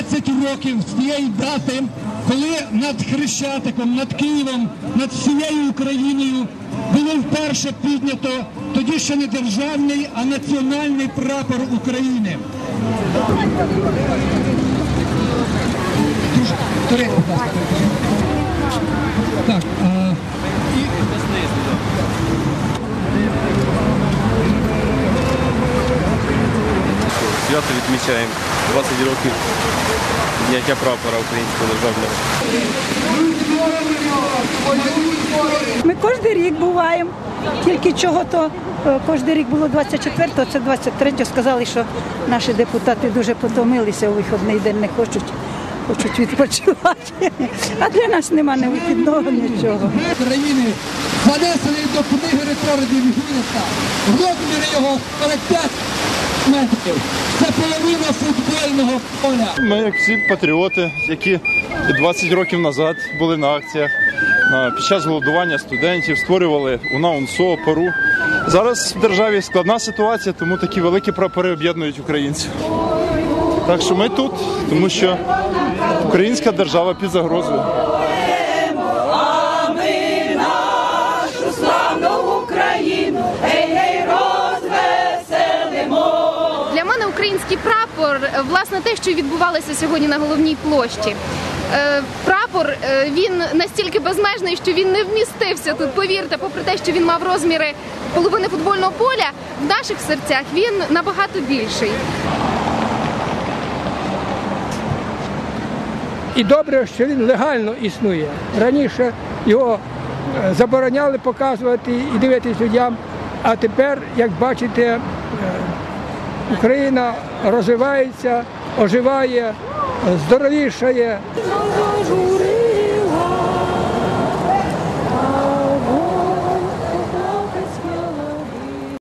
20 років з тієї дати, коли над Хрещатиком, над Києвом, над всією Україною було вперше піднято тоді ще не державний, а національний прапор України. Так, а, Свято відмічаємо 20 років підняття прапора українського державного. Ми кожен рік буваємо. Тільки чого то е, кожен рік було 24-го, це 23-го. Сказали, що наші депутати дуже потомилися у вихідний день, не хочуть, хочуть відпочивати. А для нас нема ні вихідного, нічого. країни занесений до книги рекордів Гіннеса. Розміри його 45 метрів. Це половина футбольного поля. Ми, як всі патріоти, які 20 років назад були на акціях під час голодування студентів, створювали УНА, УНСО, ПАРУ. Зараз в державі складна ситуація, тому такі великі прапори об'єднують українців. Так що ми тут, тому що українська держава під загрозою. Український прапор, е, власне, те, що відбувалося сьогодні на головній площі. Е, Прапор е, він настільки безмежний, що він не вмістився тут. Повірте, попри те, що він мав розміри половини футбольного поля, в наших серцях він набагато більший. І добре, що він легально існує. Раніше його забороняли показувати і дивитись людям. А тепер, як бачите, Україна розвивається, оживає, здоровішає.